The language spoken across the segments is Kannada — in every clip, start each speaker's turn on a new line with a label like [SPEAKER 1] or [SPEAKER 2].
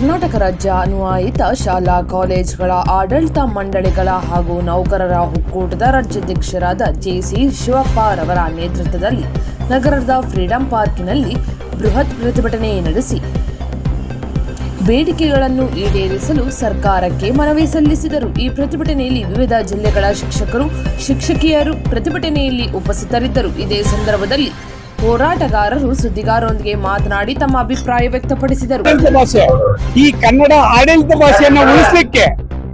[SPEAKER 1] ಕರ್ನಾಟಕ ರಾಜ್ಯ ಅನುವಾಯಿತ ಶಾಲಾ ಕಾಲೇಜುಗಳ ಆಡಳಿತ ಮಂಡಳಿಗಳ ಹಾಗೂ ನೌಕರರ ಒಕ್ಕೂಟದ ರಾಜ್ಯಾಧ್ಯಕ್ಷರಾದ ಜೆಸಿ ಶಿವಪ್ಪ ರವರ ನೇತೃತ್ವದಲ್ಲಿ ನಗರದ ಫ್ರೀಡಂ ಪಾರ್ಕಿನಲ್ಲಿ ಬೃಹತ್ ಪ್ರತಿಭಟನೆ ನಡೆಸಿ ಬೇಡಿಕೆಗಳನ್ನು ಈಡೇರಿಸಲು ಸರ್ಕಾರಕ್ಕೆ ಮನವಿ ಸಲ್ಲಿಸಿದರು. ಈ ಪ್ರತಿಭಟನೆಯಲ್ಲಿ ವಿವಿಧ ಜಿಲ್ಲೆಗಳ ಶಿಕ್ಷಕರು, ಶಿಕ್ಷಕಿಯರು ಪ್ರತಿಭಟನೆಯಲ್ಲಿ ಉಪಸ್ಥಿತರಿದ್ದರು. ಇದೇ ಸಂದರ್ಭದಲ್ಲಿ ಹೋರಾಟಗಾರರು ಸುದ್ದಿಗಾರರೊಂದಿಗೆ ಮಾತನಾಡಿ ತಮ್ಮ ಅಭಿಪ್ರಾಯ ವ್ಯಕ್ತಪಡಿಸಿದರು.
[SPEAKER 2] ಈ ಕನ್ನಡ ಆಡಳಿತ ಭಾಷೆಯನ್ನ ಉಳಿಸಲಿಕ್ಕೆ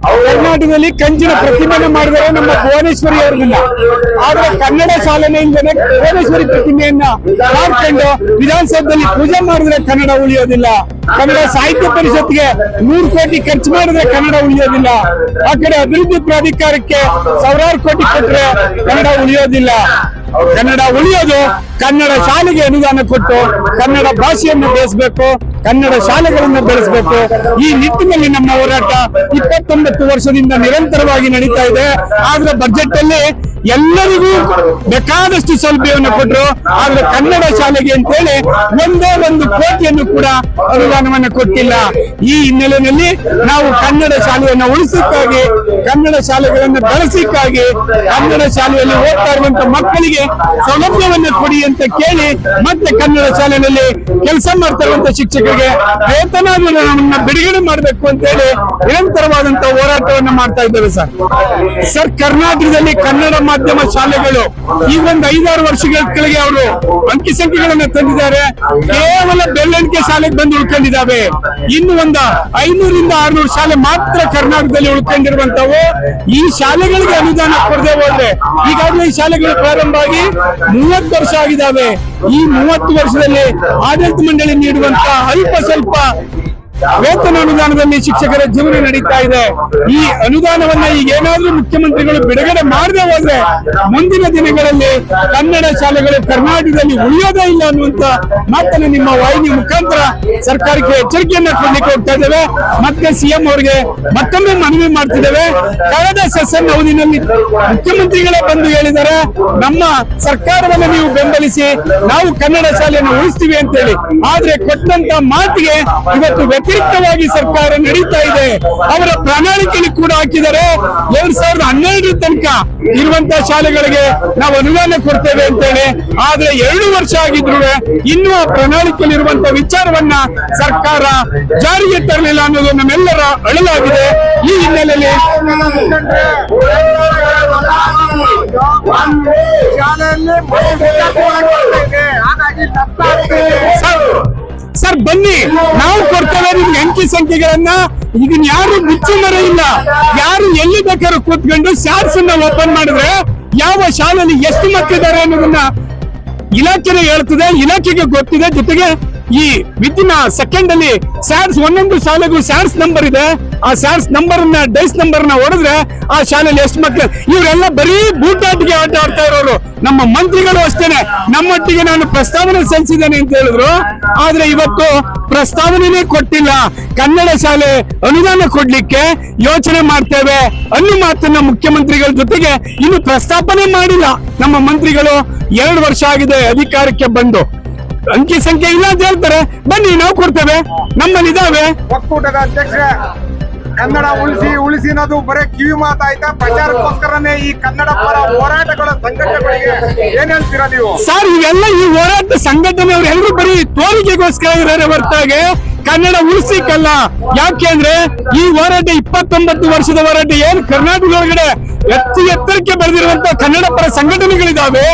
[SPEAKER 2] ಕರ್ನಾಟಕದಲ್ಲಿ ಕಂಚಿನ ಪ್ರತಿಮೆ ಮಾಡಿದರೆ ನಮ್ಮ ಭುವನೇಶ್ವರಿ ಅವರನ್ನ. ಆದ್ರೆ ಕನ್ನಡ ಶಾಲೆಯಿಂದಲೇ ಭುವನೇಶ್ವರಿ ಪ್ರತಿಮೆಯನ್ನ ಮಾಡ್ಕೊಂಡು ವಿಧಾನಸೌಧದಲ್ಲಿ ಪೂಜೆ ಮಾಡಿದ್ರೆ ಕನ್ನಡ ಉಳಿಯೋದಿಲ್ಲ. ಕನ್ನಡ ಸಾಹಿತ್ಯ ಪರಿಷತ್ಗೆ ನೂರು ಕೋಟಿ ಖರ್ಚು ಮಾಡಿದ್ರೆ ಕನ್ನಡ ಉಳಿಯೋದಿಲ್ಲ. ಆ ಕಡೆ ಅಭಿವೃದ್ಧಿ ಪ್ರಾಧಿಕಾರಕ್ಕೆ ಸಾವಿರಾರು ಕೋಟಿ ಕೊಟ್ರೆ ಕನ್ನಡ ಉಳಿಯೋದಿಲ್ಲ. ಕನ್ನಡ ಉಳಿಯೋದು ಕನ್ನಡ ಶಾಲೆಗೆ ಅನುದಾನ ಕೊಟ್ಟು ಕನ್ನಡ ಭಾಷೆಯನ್ನು ಬೆಳೆಸಬೇಕು ಕನ್ನಡ ಶಾಲೆಗಳನ್ನು ಬೆಳೆಸಬೇಕು. ಈ ನಿಟ್ಟಿನಲ್ಲಿ ನಮ್ಮ ಹೋರಾಟ ಇಪ್ಪತ್ತೊಂಬತ್ತು ವರ್ಷದಿಂದ ನಿರಂತರವಾಗಿ ನಡೀತಾ ಇದೆ. ಆದ್ರೆ ಬಜೆಟ್ ಅಲ್ಲಿ ಎಲ್ಲರಿಗೂ ಬೇಕಾದಷ್ಟು ಸೌಲಭ್ಯವನ್ನು ಕೊಟ್ಟರು ಆದ್ರೆ ಕನ್ನಡ ಶಾಲೆಗೆ ಅಂತೇಳಿ ಒಂದೇ ಒಂದು ಕೋಟಿಯನ್ನು ಕೂಡ ಅನುದಾನವನ್ನು ಕೊಟ್ಟಿಲ್ಲ. ಈ ಹಿನ್ನೆಲೆಯಲ್ಲಿ ನಾವು ಕನ್ನಡ ಶಾಲೆಯನ್ನು ಉಳಿಸಕ್ಕಾಗಿ, ಕನ್ನಡ ಶಾಲೆಗಳನ್ನು ಬಳಸಿಕ್ಕಾಗಿ, ಕನ್ನಡ ಶಾಲೆಯಲ್ಲಿ ಓದ್ತಾ ಇರುವಂತ ಮಕ್ಕಳಿಗೆ ಸೌಲಭ್ಯವನ್ನು ಕೊಡಿ ಅಂತ ಕೇಳಿ ಮತ್ತೆ ಕನ್ನಡ ಶಾಲೆಯಲ್ಲಿ ಕೆಲಸ ಮಾಡ್ತಾ ಇರುವಂತ ಶಿಕ್ಷಕರಿಗೆ ವೇತನವನ್ನು ಬಿಡುಗಡೆ ಮಾಡಬೇಕು ಅಂತ ಹೇಳಿ ನಿರಂತರವಾದಂತಹ ಹೋರಾಟವನ್ನು ಮಾಡ್ತಾ ಇದ್ದೇವೆ ಸರ್. ಸರ್, ಕರ್ನಾಟಕದಲ್ಲಿ ಕನ್ನಡ ಮಾಧ್ಯಮ ಶಾಲೆಗಳು ಈ ಒಂದು ಐದಾರು ವರ್ಷಗಳ ಕೆಳಗೆ ಅವರು ಅಂಕಿ ಸಂಖ್ಯೆಗಳನ್ನ ತಂದಿದ್ದಾರೆ. ಕೇವಲ ಬೆಳ್ಳಣಿಕೆ ಶಾಲೆಗೆ ಬಂದು ಉಳ್ಕೊಂಡಿದ್ದಾವೆ. ಇನ್ನು ಒಂದು ಐನೂರಿಂದ ಆರ್ನೂರು ಶಾಲೆ ಮಾತ್ರ ಕರ್ನಾಟಕದಲ್ಲಿ ಉಳ್ಕೊಂಡಿರುವಂತವು ಈ ಶಾಲೆಗಳಿಗೆ ಅನುದಾನ ಕೊಡದೆ ಹೋದ್ರೆ ಈಗಾಗಲೇ ಈ ಶಾಲೆಗಳು ಪ್ರಾರಂಭ ಆಗಿ ಮೂವತ್ತು ವರ್ಷ ಆಗಿದ್ದಾವೆ. ಈ ಮೂವತ್ತು ವರ್ಷದಲ್ಲಿ ಆಡಳಿತ ಮಂಡಳಿ ನೀಡುವಂತ ಅಲ್ಪ ಸ್ವಲ್ಪ ವೇತನ ಅನುದಾನದಲ್ಲಿ ಶಿಕ್ಷಕರ ಜೀವನ ನಡೀತಾ ಇದೆ. ಈ ಅನುದಾನವನ್ನ ಈಗ ಏನಾದ್ರೂ ಮುಖ್ಯಮಂತ್ರಿಗಳು ಬಿಡುಗಡೆ ಮಾಡದೆ ಹೋದ್ರೆ ಮುಂದಿನ ದಿನಗಳಲ್ಲಿ ಕನ್ನಡ ಶಾಲೆಗಳು ಕರ್ನಾಟಕದಲ್ಲಿ ಉಳಿಯೋದೇ ಇಲ್ಲ ಅನ್ನುವಂತ ಮಾತನ್ನು ನಿಮ್ಮ ವಾಹಿನಿ ಮುಖಾಂತರ ಸರ್ಕಾರಕ್ಕೆ ಎಚ್ಚರಿಕೆಯನ್ನ ಕೊಡ್ಲಿಕ್ಕೆ ಹೋಗ್ತಾ ಇದ್ದೇವೆ. ಮತ್ತೆ ಸಿಎಂ ಅವರಿಗೆ ಮತ್ತೊಮ್ಮೆ ಮನವಿ ಮಾಡ್ತಿದ್ದೇವೆ. ಕಳೆದ ಸೆಷನ್ ಅವಧಿನಲ್ಲಿ ಮುಖ್ಯಮಂತ್ರಿಗಳೇ ಬಂದು ಹೇಳಿದರೆ ನಮ್ಮ ಸರ್ಕಾರವನ್ನು ನೀವು ಬೆಂಬಲಿಸಿ ನಾವು ಕನ್ನಡ ಶಾಲೆಯನ್ನು ಉಳಿಸ್ತೀವಿ ಅಂತ ಹೇಳಿ. ಆದ್ರೆ ಕೊಟ್ಟಂತ ಮಾತಿಗೆ ಇವತ್ತು ವ್ಯತಿರಿಕ್ತವಾಗಿ ಸರ್ಕಾರ ನಡೀತಾ ಇದೆ. ಅವರ ಪ್ರಣಾಳಿಕೆಯಲ್ಲಿ ಕೂಡ ಹಾಕಿದ್ದಾರೆ. ಎರಡ್ ಸಾವಿರದ ಹನ್ನೆರಡರ ತನಕ ಇರುವಂತಹ ಶಾಲೆಗಳಿಗೆ ನಾವು ಅನುದಾನ ಕೊಡ್ತೇವೆ ಅಂತ ಹೇಳಿ ಆದ್ರೆ ಎರಡು ವರ್ಷ ಆಗಿದ್ರು ಇನ್ನೂ ಆ ಪ್ರಣಾಳಿಕೆಯಲ್ಲಿ ಇರುವಂತ ವಿಚಾರವನ್ನ ಸರ್ಕಾರ ಜಾರಿಗೆ ತರಲಿಲ್ಲ ಅನ್ನೋದು ನಮ್ಮೆಲ್ಲರ ಅಳಲಾಗಿದೆ. ಈ ಹಿನ್ನೆಲೆಯಲ್ಲಿ
[SPEAKER 3] ಶಾಲೆಯಲ್ಲಿ
[SPEAKER 2] ಸರ್, ಬನ್ನಿ. ನಾವು ಕೊಡ್ತೇವೆ ನಿಮ್ಗೆ ಅಂಕಿ ಸಂಖ್ಯೆಗಳನ್ನ. ಇದನ್ನ ಯಾರು ಮುಚ್ಚುಮರ ಇಲ್ಲ. ಯಾರು ಎಲ್ಲಿ ಬೇಕಾದ್ರೂ ಕೂತ್ಕೊಂಡು ಶಾರ್ಟ್ಸ್ ಅನ್ನ ಓಪನ್ ಮಾಡಿದ್ರೆ ಯಾವ ಶಾಲೆಯಲ್ಲಿ ಎಷ್ಟು ಮಕ್ಕಳಿದ್ದಾರೆ ಅನ್ನೋದನ್ನ ಇಲಾಖೆನೇ ಹೇಳ್ತದೆ, ಇಲಾಖೆಗೆ ಗೊತ್ತಿದೆ. ಜೊತೆಗೆ ಈ ವಿದಿನ್ ಸೆಕೆಂಡ್ ಅಲ್ಲಿ ಸ್ಯಾರ್ಸ್ ಒಂದೊಂದು ಶಾಲೆಗೂ ಸ್ಯಾರ್ಸ್ ನಂಬರ್ ಇದೆ. ಆ ಸ್ಯಾರ್ಸ್ ನಂಬರ್ ಡೈಸ್ ನಂಬರ್ನ ಹೊಡೆದ್ರೆ ಆ ಶಾಲೆಯಲ್ಲಿ ಎಷ್ಟು ಮಕ್ಕಳು ಇವರೆಲ್ಲ ಬರೀ ಬೂಟಾಟಿಗೆ ಆಟ ಆಡ್ತಾ ಇರೋರು. ನಮ್ಮ ಮಂತ್ರಿಗಳು ಅಷ್ಟೇನೆ. ನಮ್ಮೊಟ್ಟಿಗೆ ನಾನು ಪ್ರಸ್ತಾವನೆ ಸಲ್ಲಿಸಿದ್ದೇನೆ ಅಂತ ಹೇಳಿದ್ರು. ಆದ್ರೆ ಇವತ್ತು ಪ್ರಸ್ತಾವನೆನೇ ಕೊಟ್ಟಿಲ್ಲ. ಕನ್ನಡ ಶಾಲೆ ಅನುದಾನ ಕೊಡ್ಲಿಕ್ಕೆ ಯೋಚನೆ ಮಾಡ್ತೇವೆ ಅನ್ನೋ ಮಾತನ್ನ ಮುಖ್ಯಮಂತ್ರಿಗಳ ಜೊತೆಗೆ ಇನ್ನು ಪ್ರಸ್ತಾಪನೆ ಮಾಡಿಲ್ಲ. ನಮ್ಮ ಮಂತ್ರಿಗಳು ಎರಡು ವರ್ಷ ಆಗಿದೆ ಅಧಿಕಾರಕ್ಕೆ ಬಂದು. ಅಂಕಿ ಸಂಖ್ಯೆ ಇಲ್ಲ ಅಂತ ಹೇಳ್ತಾರೆ. ಬನ್ನಿ ನಾವು ಕೊಡ್ತೇವೆ. ನಮ್ಮಲ್ಲಿ ಇದಾವೆ.
[SPEAKER 3] ಒಕ್ಕೂಟದ ಅಧ್ಯಕ್ಷ ಕನ್ನಡ ಉಳಿಸಿ ಉಳಿಸಿ ಅನ್ನೋದು ಬರೇ ಕಿವಿ ಮಾತಾಯ್ತಾ ಪ್ರಚಾರಕ್ಕೋಸ್ಕರನೇ ಈ ಕನ್ನಡ ಪರ ಹೋರಾಟಗಳ ಸಂಘಟನೆಗಳಿಗೆ ಏನ್ ಹೇಳ್ತೀರಾ ನೀವು?
[SPEAKER 2] ಸರ್ ಇವೆಲ್ಲ ಈ ಹೋರಾಟ ಸಂಘಟನೆಯವರು ಎಲ್ಲರೂ ಬರೀ ತೋರಿಕೆಗೋಸ್ಕರ ಇರೋರೆ ಹೊರತಾಗೆ. ಕನ್ನಡ ಉಳಿಸಿಕಲ್ಲ. ಯಾಕೆ ಅಂದ್ರೆ ಈ ಹೋರಾಟ ಇಪ್ಪತ್ತೊಂಬತ್ತು ವರ್ಷದ ಹೋರಾಟ ಏನ್? ಕರ್ನಾಟಕ ಒಳಗಡೆ ಎತ್ತಿ ಎತ್ತರಕ್ಕೆ ಬೆಳೆದಿರುವಂತ ಕನ್ನಡ ಪರ ಸಂಘಟನೆಗಳಿದಾವೆ.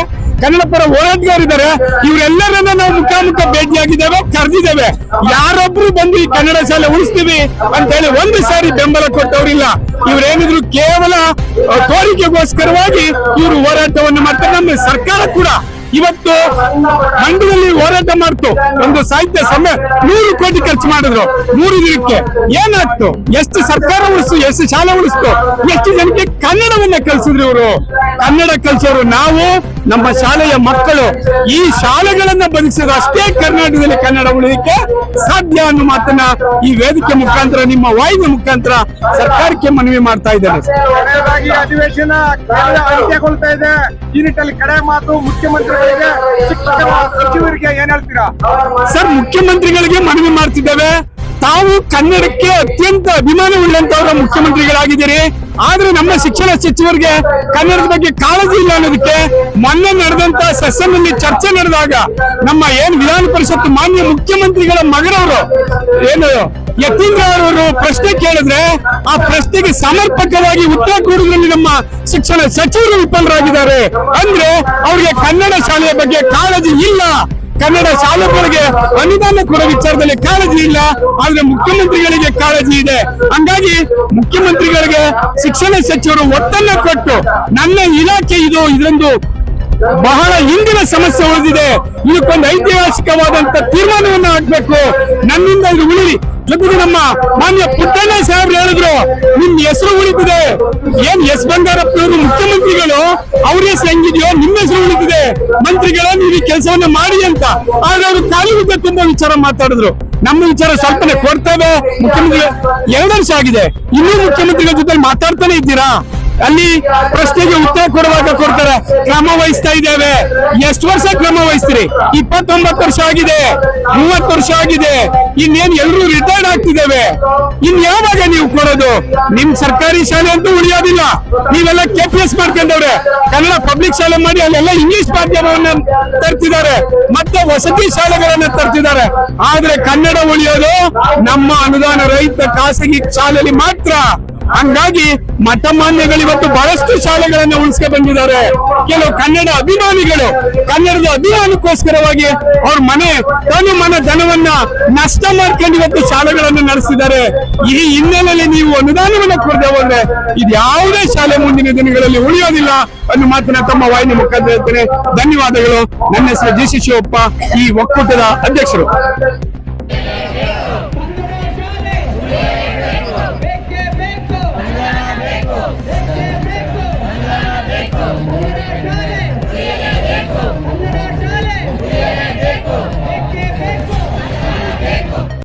[SPEAKER 2] ಕನ್ನಡ ಪರ ಹೋರಾಟಗಾರಿದ್ದಾರೆ ಇವರೆಲ್ಲರನ್ನ ನಾವು ಮುಖಾಮುಖ ಭೇಟಿಯಾಗಿದ್ದೇವೆ, ಕರೆದಿದ್ದೇವೆ. ಯಾರೊಬ್ರು ಬಂದು ಈ ಕನ್ನಡ ಶಾಲೆ ಉಳಿಸ್ತೀವಿ ಅಂತ ಹೇಳಿ ಒಂದು ಸಾರಿ ಬೆಂಬಲ ಕೊಟ್ಟವರಿಲ್ಲ. ಇವರೇನಿದ್ರು ಕೇವಲ ಕೋರಿಕೆಗೋಸ್ಕರವಾಗಿ ಇವರು ಹೋರಾಟವನ್ನು ಮಾಡ್ತಾರೆ. ನಮ್ಮ ಸರ್ಕಾರ ಕೂಡ ಇವತ್ತು ಮಂಡ್ಯದಲ್ಲಿ ಹೋರಾಟ ಮಾಡ್ತು. ಒಂದು ಸಾಹಿತ್ಯ ಸಮ್ಮೆ ನೂರು ಕೋಟಿ ಖರ್ಚು ಮಾಡಿದ್ರು. ಮೂರು ದಿನಕ್ಕೆ ಏನಾಗ್ತು ಎಷ್ಟು ಸರ್ಕಾರ ಉಳಿಸ್ತು, ಎಷ್ಟು ಶಾಲೆ ಉಳಿಸ್ತು? ಎಷ್ಟು ಜನಕ್ಕೆ ಕನ್ನಡವನ್ನ ಕಲ್ಸಿದ್ರು ಇವರು? ಕನ್ನಡ ಕಲ್ಸೋರು ನಾವು ನಮ್ಮ ಶಾಲೆಯ ಮಕ್ಕಳು ಈ ಶಾಲೆಗಳನ್ನ ಬದುಕಿಸೋದು ಅಷ್ಟೇ ಕರ್ನಾಟಕದಲ್ಲಿ ಕನ್ನಡ ಉಳಿಲಿಕ್ಕೆ ಸಾಧ್ಯ ಅನ್ನೋ ಮಾತನ್ನ ಈ ವೇದಿಕೆ ಮುಖಾಂತರ ನಿಮ್ಮ ವಾಹಿನಿ ಮುಖಾಂತರ ಸರ್ಕಾರಕ್ಕೆ ಮನವಿ ಮಾಡ್ತಾ
[SPEAKER 3] ಇದ್ದಾರೆ. ಅಧಿವೇಶನ ಅಂತ್ಯಗೊಳ್ತಾ ಇದೆ. ಈ ನಿಟ್ಟಲ್ಲಿ ಕಡೆ ಮಾತು ಮುಖ್ಯಮಂತ್ರಿಗಳಿಗೆ ಶಿಕ್ಷಣ ಸಚಿವರಿಗೆ ಏನ್ ಹೇಳ್ತೀರಾ?
[SPEAKER 2] ಸರ್ ಮುಖ್ಯಮಂತ್ರಿಗಳಿಗೆ ಮನವಿ ಮಾಡ್ತಿದ್ದೇವೆ. ತಾವು ಕನ್ನಡಕ್ಕೆ ಅತ್ಯಂತ ಅಭಿಮಾನ ಉಳ್ಳಂತವರ ಮುಖ್ಯಮಂತ್ರಿಗಳಾಗಿದ್ದೀರಿ. ಆದ್ರೆ ನಮ್ಮ ಶಿಕ್ಷಣ ಸಚಿವರಿಗೆ ಕನ್ನಡದ ಬಗ್ಗೆ ಕಾಳಜಿ ಇಲ್ಲ ಅನ್ನೋದಕ್ಕೆ ಮೊನ್ನೆ ನಡೆದಂತ ಸೆಷನ್ನಲ್ಲಿ ಚರ್ಚೆ ನಡೆದಾಗ ನಮ್ಮ ಏನ್ ವಿಧಾನ ಪರಿಷತ್ ಮಾನ್ಯ ಮುಖ್ಯಮಂತ್ರಿಗಳ ಮಗನವರು ಏನು ಯತೀಂದ್ರ ಅವರು ಪ್ರಶ್ನೆ ಕೇಳಿದ್ರೆ ಆ ಪ್ರಶ್ನೆಗೆ ಸಮರ್ಪಕವಾಗಿ ಉತ್ತರ ಕೊಡುವುದರಲ್ಲಿ ನಮ್ಮ ಶಿಕ್ಷಣ ಸಚಿವರು ವಿಫಲರಾಗಿದ್ದಾರೆ. ಅಂದ್ರೆ ಅವ್ರಿಗೆ ಕನ್ನಡ ಶಾಲೆಯ ಬಗ್ಗೆ ಕಾಳಜಿ ಇಲ್ಲ. ಕನ್ನಡ ಶಾಲೆಗಳಿಗೆ ಅನುದಾನ ಕೊಡೋ ವಿಚಾರದಲ್ಲಿ ಕಾಳಜಿ ಇಲ್ಲ, ಆದ್ರೆ ಮುಖ್ಯಮಂತ್ರಿಗಳಿಗೆ ಕಾಳಜಿ ಇದೆ. ಹಂಗಾಗಿ ಮುಖ್ಯಮಂತ್ರಿಗಳಿಗೆ ಶಿಕ್ಷಣ ಸಚಿವರು ಒತ್ತನ್ನ ಕೊಟ್ಟು, ನನ್ನ ಇಲಾಖೆ ಇದು ಇದೊಂದು ಬಹಳ ಹಿಂದಿನ ಸಮಸ್ಯೆ ಉಳಿದಿದೆ. ಇದಕ್ಕೊಂದು ಐತಿಹಾಸಿಕವಾದಂತ ತೀರ್ಮಾನವನ್ನು ಆಗ್ಬೇಕು ನನ್ನಿಂದ ಇದು ಉಳಿರಿ ಜೊತೆಗೆ ನಮ್ಮ ಮಾನ್ಯ ಪುಟ್ಟಣ್ಣ ಸಾಹೇಬ್ರು ಹೇಳಿದ್ರು ನಿಮ್ ಹೆಸರು ಉಳಿತಿದೆ. ಏನ್ ಎಸ್ ಬಂಗಾರಪ್ಪನವರು ಮುಖ್ಯಮಂತ್ರಿಗಳು? ಅವ್ರ ಹೆಸರು ಹೆಂಗಿದೆಯೋ ನಿಮ್ಮ ಹೆಸರು ಉಳಿತಿದೆ. ಮಂತ್ರಿಗಳ, ನೀವು ಈ ಕೆಲಸವನ್ನ ಮಾಡಿ ಅಂತ. ಆದ್ರೆ ಅವರು ಖಾಲಿ ತುಂಬಾ ವಿಚಾರ ಮಾತಾಡಿದ್ರು. ನಮ್ಮ ವಿಚಾರ ಸ್ವಲ್ಪನೇ ಕೊಡ್ತೇವೆ. ಮುಖ್ಯಮಂತ್ರಿ, ಎರಡು ವರ್ಷ ಆಗಿದೆ. ಇನ್ನೂ ಮುಖ್ಯಮಂತ್ರಿಗಳ ಜೊತೆ ಮಾತಾಡ್ತಾನೆ ಇದ್ದೀರಾ? ಅಲ್ಲಿ ಪ್ರಶ್ನೆಗೆ ಉತ್ತರ ಕೊಡುವಾಗ ಕೊಡ್ತಾರೆ, ಕ್ರಮ ವಹಿಸ್ತಾ ಇದ್ದೇವೆ. ಎಷ್ಟು ವರ್ಷ ಕ್ರಮ ವಹಿಸ್ತೀರಿ? ಇಪ್ಪತ್ತೊಂಬತ್ತು ವರ್ಷ ಆಗಿದೆ, ಮೂವತ್ತು ವರ್ಷ ಆಗಿದೆ, ಇನ್ನೇನ್ ಎಲ್ರು ರಿಟೈರ್ಡ್ ಆಗ್ತಿದ್ದೇವೆ. ಇನ್ ಯಾವಾಗ ನೀವು ಕೊಡೋದು? ನಿಮ್ ಸರ್ಕಾರಿ ಶಾಲೆ ಅಂತೂ ಉಳಿಯೋದಿಲ್ಲ. ನೀವೆಲ್ಲ ಕೆ ಪಿ ಎಸ್ ಮಾಡ್ಕೊಂಡವ್ರೆ. ಕನ್ನಡ ಪಬ್ಲಿಕ್ ಶಾಲೆ ಮಾಡಿ ಅಲ್ಲೆಲ್ಲ ಇಂಗ್ಲಿಷ್ ಮಾಧ್ಯಮವನ್ನ ತರ್ತಿದ್ದಾರೆ. ಮತ್ತೆ ವಸತಿ ಶಾಲೆಗಳನ್ನ ತರ್ತಿದ್ದಾರೆ. ಆದ್ರೆ ಕನ್ನಡ ಉಳಿಯೋದು ನಮ್ಮ ಅನುದಾನ ರಹಿತ ಖಾಸಗಿ ಶಾಲೆಯಲ್ಲಿ ಮಾತ್ರ. ಹಂಗಾಗಿ ಮಠಮಾನ್ಯಗಳು ಇವತ್ತು ಬಹಳಷ್ಟು ಶಾಲೆಗಳನ್ನ ಉಳಿಸ್ಕೊ ಬಂದಿದ್ದಾರೆ. ಕೆಲವು ಕನ್ನಡ ಅಭಿಮಾನಿಗಳು, ಕನ್ನಡದ ಅಭಿಮಾನಕ್ಕೋಸ್ಕರವಾಗಿ ಅವ್ರ ಮನೆ ತನು ಮನ ಧನವನ್ನ ನಷ್ಟ ಮಾಡ್ಕೊಂಡು ಇವತ್ತು ಶಾಲೆಗಳನ್ನು ನಡೆಸಿದ್ದಾರೆ. ಈ ಹಿನ್ನೆಲೆಯಲ್ಲಿ ನೀವು ಅನುದಾನವನ್ನು ಕೊಡದೆ ಹೋದ್ರೆ ಇದು ಯಾವುದೇ ಶಾಲೆ ಮುಂದಿನ ದಿನಗಳಲ್ಲಿ ಉಳಿಯೋದಿಲ್ಲ ಅನ್ನೋ ಮಾತನ್ನ ತಮ್ಮ ವಾಹಿನಿ ಮುಖಾಂತರ ಹೇಳ್ತೇನೆ. ಧನ್ಯವಾದಗಳು. ನನ್ನ ಹೆಸರು ಜಿ ಈ ಒಕ್ಕೂಟದ ಅಧ್ಯಕ್ಷರು.